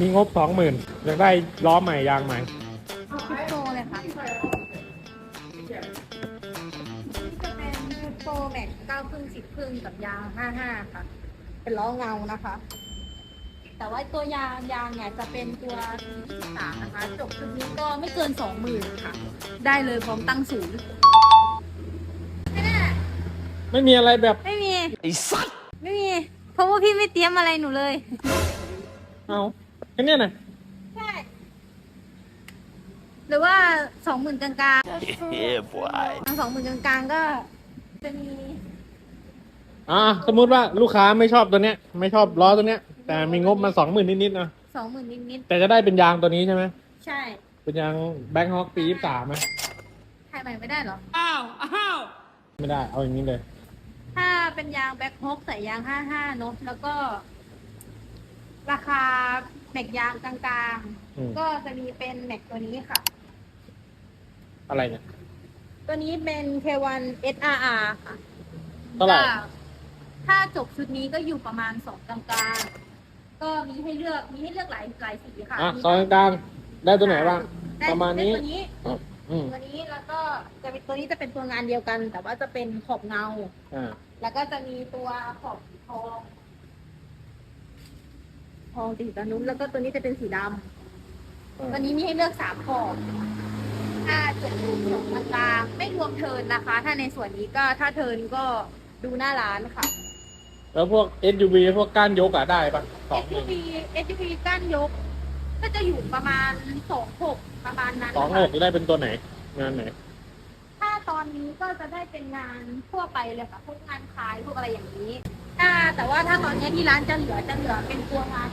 มีงบสองหมื่นอยากได้ล้อใหม่ยางใหม่ชุดโปรเลยค่ะนี่จะเป็นชุดโปรแม็กเก้าครึ่งสิบครึ่งกับยางห้าห้าค่ะ เป็นล้อเงานะคะ แต่ว่าตัวยางยางเนี่ยจะเป็นตัวที่สามนะคะ จบชุดนี้ก็ไม่เกินสองหมื่นค่ะ ได้เลยพร้อมตั้งศูนย์ไม่ได้ไม่มีอะไรแบบไม่มีไม่มี เพราะว่าพี่ไม่เตรียมอะไรหนูเลย เอา แค่เนี้ยนะใช่ หรือว่าสองหมื่นกลางๆ Yeah, boy. สองหมื่นกลางๆก็จะมีอ่าสมมุติว่าลูกค้าไม่ชอบตัวเนี้ย ไม่ชอบล้อตัวเนี้ย แต่มีงบมาสองหมื่นนิดๆนะสองหมื่นนิดแต่จะได้เป็นยางตัวนี้ใช่ไหมๆใช่เป็นยางแบงค์ฮอกปียี่สามไหมถ่ายใหม่ไม่ได้เหรอไม่ได้เอาอย่างนี้เลย ถ้าเป็นยางแบ็คฮอกใส่ยางห้าห้าเนอะแล้วก็ ราคาแม็กยางกลางอืม ๆ ก็จะมีเป็นแม็กตัวนี้ค่ะ อะไรเนี่ย ตัวนี้เป็น K1 SRR ค่ะเท่าไหร่ ก็ถ้าจบชุดนี้ก็อยู่ประมาณสองกลางๆ ก็มีให้เลือกมีให้เลือกหลายหลายสีค่ะอะมีซอยกลางๆได้ตัวไหนบ้าง ได้ประมาณนี้ ได้ตัวนี้ อืมตัวนี้แล้วก็จะเป็นตัวนี้จะเป็นตัวงานเดียวกัน แต่ว่าจะเป็นขอบเงา อ่า แล้วก็จะมีตัวขอบทองท องสีตานุ้นแล้วก็ตัวนี้จะเป็นสีดำตัวนี้มีให้เลือกสามขอบถ้าจุดดูสองกลางๆไม่รวมเทิร์นนะคะ ถ้าในส่วนนี้ก็ถ้าเทิร์นก็ดูหน้าร้านค่ะ แล้วพวก SUV พวกก้านยกอะได้ปะสองหนึ่ง SUV SUV ก้านยก ก็จะอยู่ประมาณสองหกประมาณนั้นสองหค่ะกได้เป็นตัวไหน งานไหน ถ้าตอนนี้ก็จะได้เป็นงานทั่วไปเลยค่ะพวกงานขายพวกอะไรอย่างนี้ ถ้าแต่ว่าถ้าตอนนี้ที่ร้านจะเหลือจะเหลือเป็นตัวงาน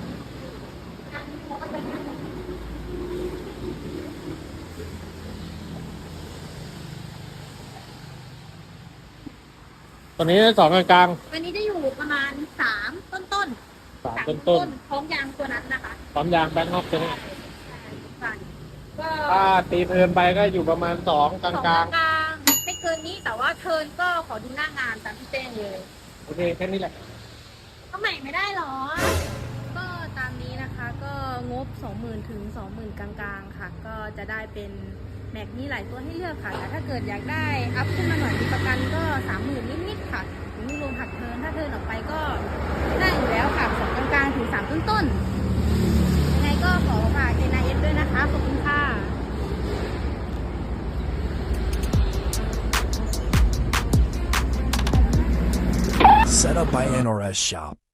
ตอนนี้สองกลางวันนี้จะอยู่ประมาณสามต้นต้นๆสามสามต้นต้ต้นนพร้อมยางตัวนั้นนะคะๆพร้อมยางแบงค์ฮอกตัวนี้ก็ถ้าตีเทิร์นไปก็อยู่ประมาณสองกสองลางกลางๆไม่เกินนี้แต่ว่าเทิร์นก็ขอดูหน้างานตามที่แจ้งเลยๆโอเคแค่นี้แหละก็ใหม่ไม่ได้หรอ ก็งบ 20,000ถึง20,000 กลางๆ ค่ะ ก็จะได้เป็นแม็กมีหลายตัวให้เลือกค่ะ แต่ถ้าเกิดอยากได้อัพขึ้นมาหน่อยมีประกันก็ 30,000 นิดๆ ค่ะยังรวมหักเทิร์นถ้าเทิร์นออกไปก็ได้อยู่แล้วค่ะสองกลางๆ ถึง 3 ต้นๆ ยังไงก็ขอฝากเจนาเอสด้วยนะคะ ขอบคุณค่ะ Set up by NRS Shop.